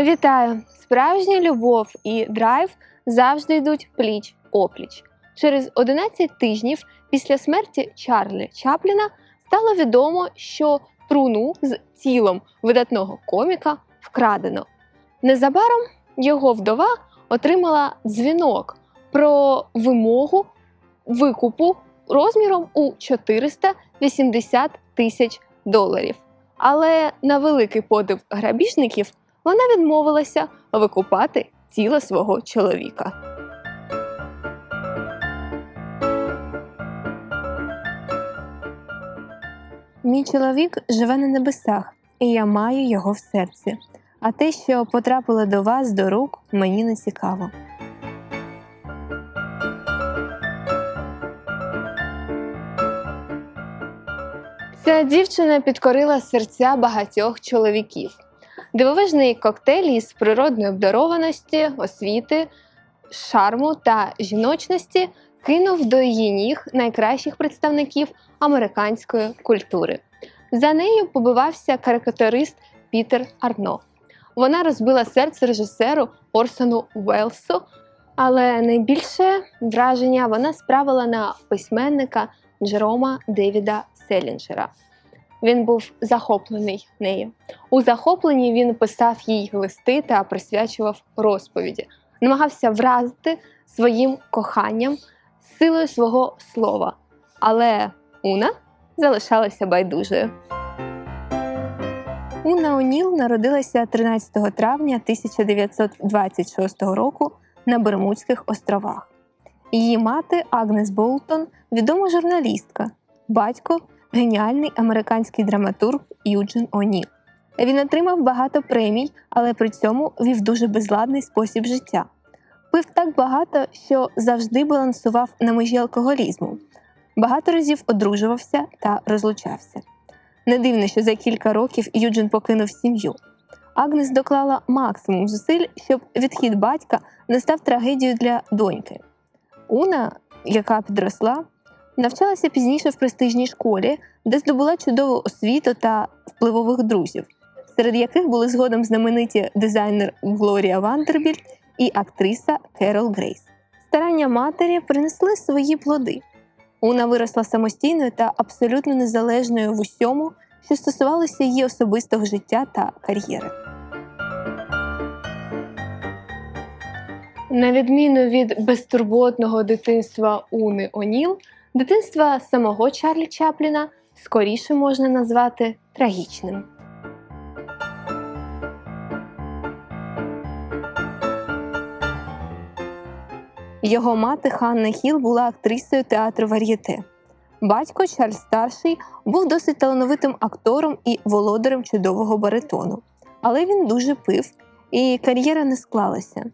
Вітаю! Справжня любов і драйв завжди йдуть пліч опліч. Через 11 тижнів після смерті Чарлі Чапліна стало відомо, що труну з тілом видатного коміка вкрадено. Незабаром його вдова отримала дзвінок про вимогу викупу розміром у 480 тисяч доларів. Але на великий подив грабіжників вона відмовилася викупати тіло свого чоловіка. Мій чоловік живе на небесах, і я маю його в серці. А те, що потрапило до вас до рук, мені не цікаво. Ця дівчина підкорила серця багатьох чоловіків. Дивовижний коктейль із природної обдарованості, освіти, шарму та жіночності кинув до її ніг найкращих представників американської культури. За нею побивався карикатурист Пітер Арно. Вона розбила серце режисеру Орсону Уелсу, але найбільше враження вона справила на письменника Джерома Девіда Селінджера. Він був захоплений нею. У захопленні він писав їй листи та присвячував розповіді, намагався вразити своїм коханням, силою свого слова. Але Уна залишалася байдужою. Уна Оніл народилася 13 травня 1926 року на Бермудських островах. Її мати Агнес Болтон відома журналістка, батько геніальний американський драматург Юджин О'Ніл. Він отримав багато премій, але при цьому вів дуже безладний спосіб життя. Пив так багато, що завжди балансував на межі алкоголізму. Багато разів одружувався та розлучався. Не дивно, що за кілька років Юджин покинув сім'ю. Агнес доклала максимум зусиль, щоб відхід батька не став трагедією для доньки. Уна, яка підросла, навчалася пізніше в престижній школі, де здобула чудову освіту та впливових друзів, серед яких були згодом знамениті дизайнер Глорія Вандербільт і актриса Керол Грейс. Старання матері принесли свої плоди. Уна виросла самостійною та абсолютно незалежною в усьому, що стосувалося її особистого життя та кар'єри. На відміну від безтурботного дитинства Уни Оніл, дитинство самого Чарлі Чапліна скоріше можна назвати трагічним. Його мати Ханна Хіл була актрисою театру Вар'єте. Батько Чарльз старший був досить талановитим актором і володарем чудового баритону, але він дуже пив, і кар'єра не склалася.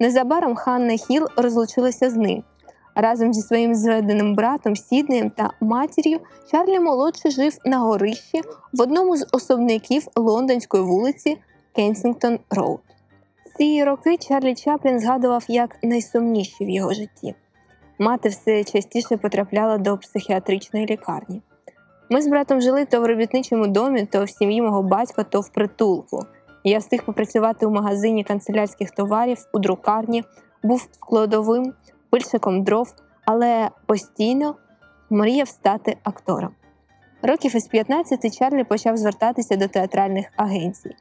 Незабаром Ханна Хіл розлучилася з ним. Разом зі своїм зведеним братом Сіднеєм та матір'ю Чарлі молодший жив на горищі в одному з особняків лондонської вулиці Кенсінгтон Роуд. Ці роки Чарлі Чаплін згадував як найсумніші в його житті. Мати все частіше потрапляла до психіатричної лікарні. Ми з братом жили то в робітничому домі, то в сім'ї мого батька, то в притулку. Я встиг попрацювати у магазині канцелярських товарів, у друкарні, був складовим, пильщиком дров, але постійно мріяв стати актором. Років із 15 Чарлі почав звертатися до театральних агенцій.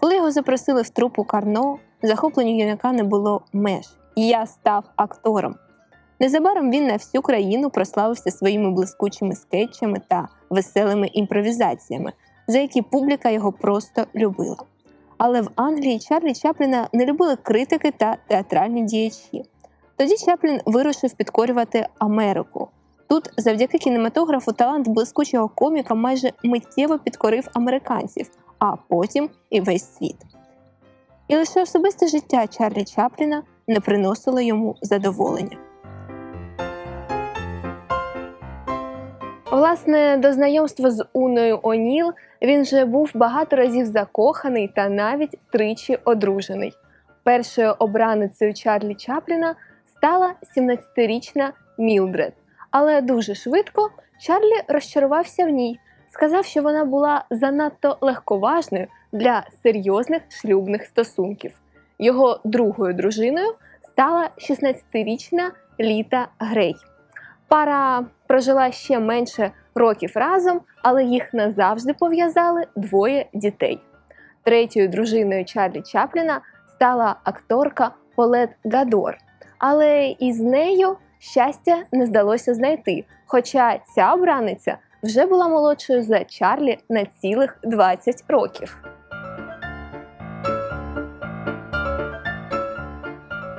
Коли його запросили в трупу Карно, захопленню юнака не було меж. Я став актором. Незабаром він на всю країну прославився своїми блискучими скетчами та веселими імпровізаціями, за які публіка його просто любила. Але в Англії Чарлі Чапліна не любили критики та театральні діячі. Тоді Чаплін вирушив підкорювати Америку. Тут, завдяки кінематографу, талант блискучого коміка майже миттєво підкорив американців, а потім і весь світ. І лише особисте життя Чарлі Чапліна не приносило йому задоволення. Власне, до знайомства з Уною Оніл він вже був багато разів закоханий та навіть тричі одружений. Першою обраницею Чарлі Чапліна стала 17-річна Мілдред, але дуже швидко Чарлі розчарувався в ній, сказав, що вона була занадто легковажною для серйозних шлюбних стосунків. Його другою дружиною стала 16-річна Літа Грей. Пара прожила ще менше років разом, але їх назавжди пов'язали двоє дітей. Третьою дружиною Чарлі Чапліна стала акторка Полет Гадор, але із нею щастя не здалося знайти. Хоча ця обраниця вже була молодшою за Чарлі на цілих 20 років.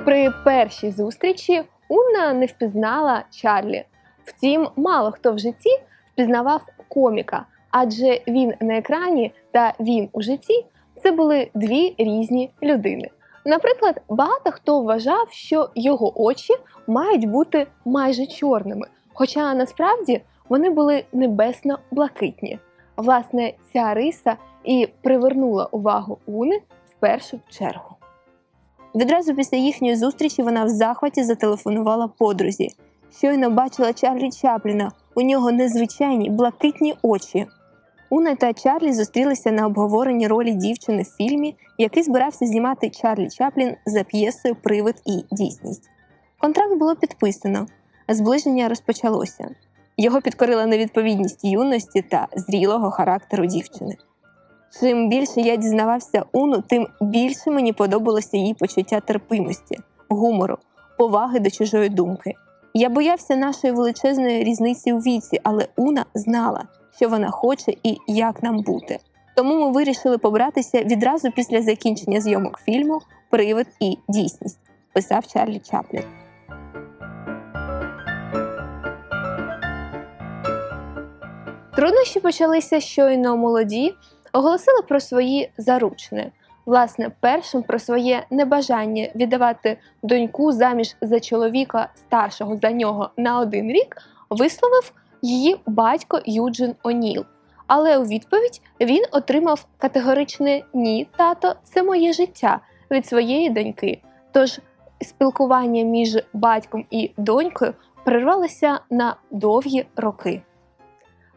При першій зустрічі Унна не впізнала Чарлі. Втім, мало хто в житті впізнавав коміка, адже він на екрані та він у житті це були дві різні людини. Наприклад, багато хто вважав, що його очі мають бути майже чорними, хоча насправді вони були небесно-блакитні. Власне, ця риса і привернула увагу Уни в першу чергу. Відразу після їхньої зустрічі вона в захваті зателефонувала подрузі. Щойно бачила Чарлі Чапліна. У нього незвичайні блакитні очі. Уна та Чарлі зустрілися на обговоренні ролі дівчини в фільмі, який збирався знімати Чарлі Чаплін за п'єсою Привид і дійсність. Контракт було підписано, зближення розпочалося. Його підкорила невідповідність юності та зрілого характеру дівчини. Чим більше я дізнавався Уну, тим більше мені подобалося її почуття терпимості, гумору, поваги до чужої думки. Я боявся нашої величезної різниці у віці, але Уна знала, що вона хоче і як нам бути. Тому ми вирішили побратися відразу після закінчення зйомок фільму Привид і дійсність, писав Чарлі Чаплін. Труднощі почалися щойно молоді, оголосили про свої заручини. Власне, першим про своє небажання віддавати доньку заміж за чоловіка старшого за нього на один рік висловив її батько Юджин О'Ніл. Але у відповідь він отримав категоричне ні, тато, це моє життя від своєї доньки. Тож спілкування між батьком і донькою перервалося на довгі роки.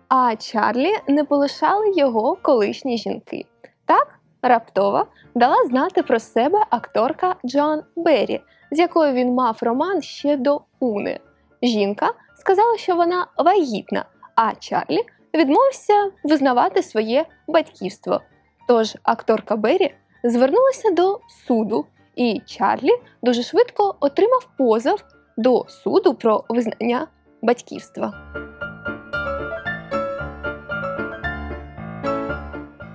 А Чарлі не полишали його колишні жінки. Так, раптово дала знати про себе акторка Джоан Беррі, з якою він мав роман ще до Уни. Жінка сказала, що вона вагітна, а Чарлі відмовився визнавати своє батьківство. Тож акторка Беррі звернулася до суду, і Чарлі дуже швидко отримав позов до суду про визнання батьківства.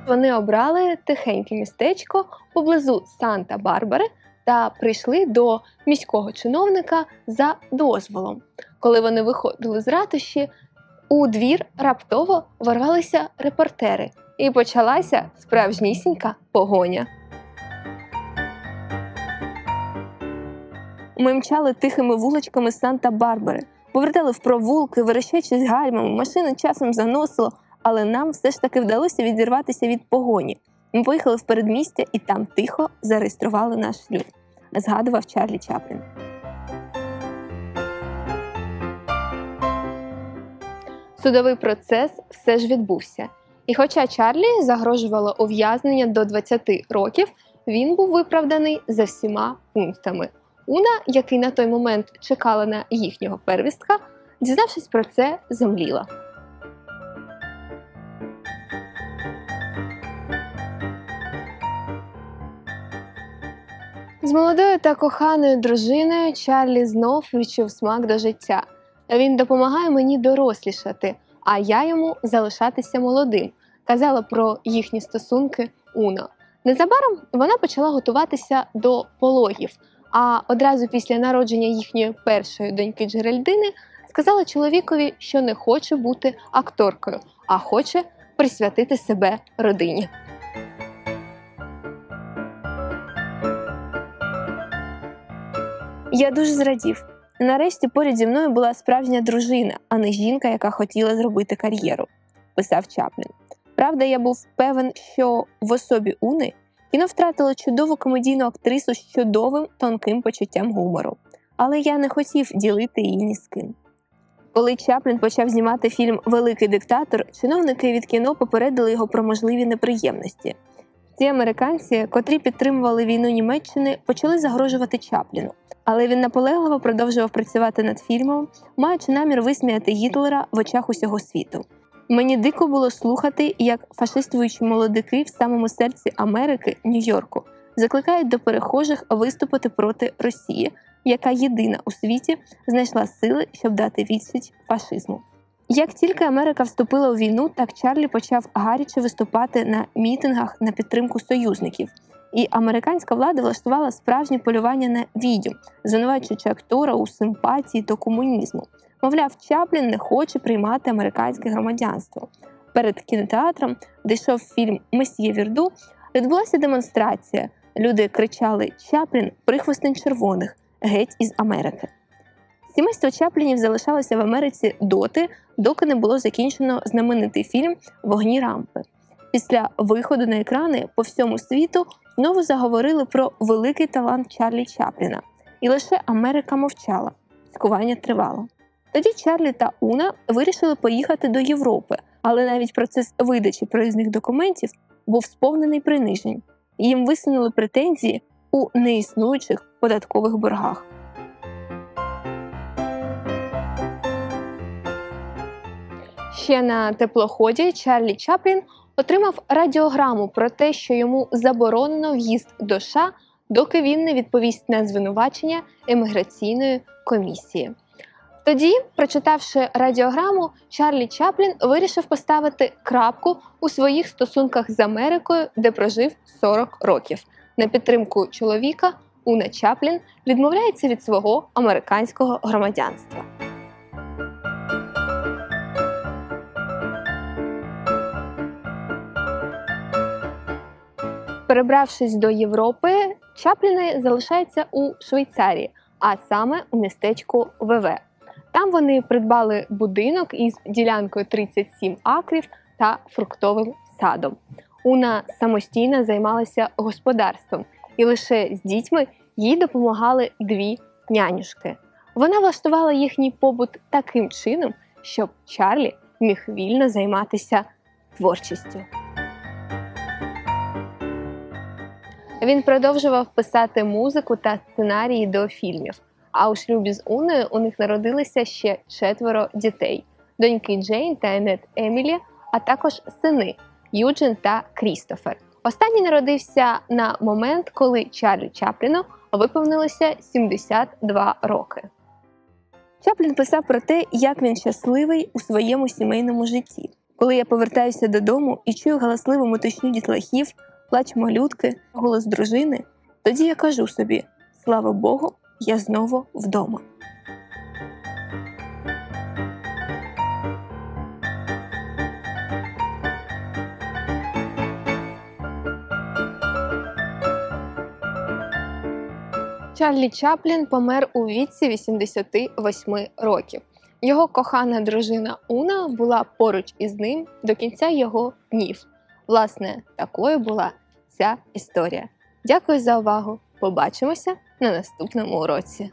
Вони обрали тихеньке містечко поблизу Санта-Барбари та прийшли до міського чиновника за дозволом. Коли вони виходили з ратуші, у двір раптово ворвалися репортери, і почалася справжнісінька погоня. Ми мчали тихими вуличками Санта-Барбари, повертали в провулки, верещачись гальмами, машини часом заносило, але нам все ж таки вдалося відірватися від погоні. Ми поїхали в передмістя і там тихо зареєстрували наш шлюб, згадував Чарлі Чаплін. Судовий процес все ж відбувся. І хоча Чарлі загрожувало ув'язнення до 20 років, він був виправданий за всіма пунктами. Уна, який на той момент чекала на їхнього первістка, дізнавшись про це, земліла. З молодою та коханою дружиною Чарлі знов відчув смак до життя. Він допомагає мені дорослішати, а я йому залишатися молодим, казала про їхні стосунки Уна. Незабаром вона почала готуватися до пологів, а одразу після народження їхньої першої доньки Джеральдини сказала чоловікові, що не хоче бути акторкою, а хоче присвятити себе родині. Я дуже зрадів. Нарешті поряд зі мною була справжня дружина, а не жінка, яка хотіла зробити кар'єру, писав Чаплін. Правда, я був певен, що в особі Уни кіно втратило чудову комедійну актрису з чудовим тонким почуттям гумору, але я не хотів ділити її ні з ким. Коли Чаплін почав знімати фільм Великий диктатор, чиновники від кіно попередили його про можливі неприємності. Ці американці, котрі підтримували війну Німеччини, почали загрожувати Чапліну. Але він наполегливо продовжував працювати над фільмом, маючи намір висміяти Гітлера в очах усього світу. Мені дико було слухати, як фашистуючі молодики в самому серці Америки, Нью-Йорку, закликають до перехожих виступити проти Росії, яка єдина у світі знайшла сили, щоб дати відсіч фашизму. Як тільки Америка вступила у війну, так Чарлі почав гаряче виступати на мітингах на підтримку союзників. І американська влада влаштувала справжнє полювання на відьом, звинувачуючи актора у симпатії до комунізму. Мовляв, Чаплін не хоче приймати американське громадянство. Перед кінотеатром, де йшов фільм Месьє Вірду, відбулася демонстрація. Люди кричали Чаплін прихвостень червоних, геть із Америки. Сімейство Чаплінів залишалося в Америці доти, доки не було закінчено знаменитий фільм Вогні рампи. Після виходу на екрани по всьому світу знову заговорили про великий талант Чарлі Чапліна, і лише Америка мовчала. Цькування тривало. Тоді Чарлі та Уна вирішили поїхати до Європи, але навіть процес видачі проїзних документів був сповнений принижень. Їм висунули претензії у неіснуючих податкових боргах. Ще на теплоході Чарлі Чаплін отримав радіограму про те, що йому заборонено в'їзд до США, доки він не відповість на звинувачення еміграційної комісії. Тоді, прочитавши радіограму, Чарлі Чаплін вирішив поставити крапку у своїх стосунках з Америкою, де прожив 40 років. На підтримку чоловіка Уна Чаплін відмовляється від свого американського громадянства. Перебравшись до Європи, Чапліни залишаються у Швейцарії, а саме у містечку ВВ. Там вони придбали будинок із ділянкою 37 акрів та фруктовим садом. Уна самостійно займалася господарством, і лише з дітьми їй допомагали дві нянюшки. Вона влаштувала їхній побут таким чином, щоб Чарлі міг вільно займатися творчістю. Він продовжував писати музику та сценарії до фільмів. А у шлюбі з Уною у них народилися ще четверо дітей: доньки Джейн та Енет Емілі, а також сини Юджин та Крістофер. Останній народився на момент, коли Чарлі Чапліну виповнилося 72 роки. Чаплін писав про те, як він щасливий у своєму сімейному житті. Коли я повертаюся додому і чую галасливу моточню дітлахів, плач малютки, голос дружини, тоді я кажу собі: слава Богу, я знову вдома. Чарлі Чаплін помер у віці 88 років. Його кохана дружина Уна була поруч із ним до кінця його днів. Власне, такою була ця історія. Дякую за увагу! Побачимося на наступному уроці.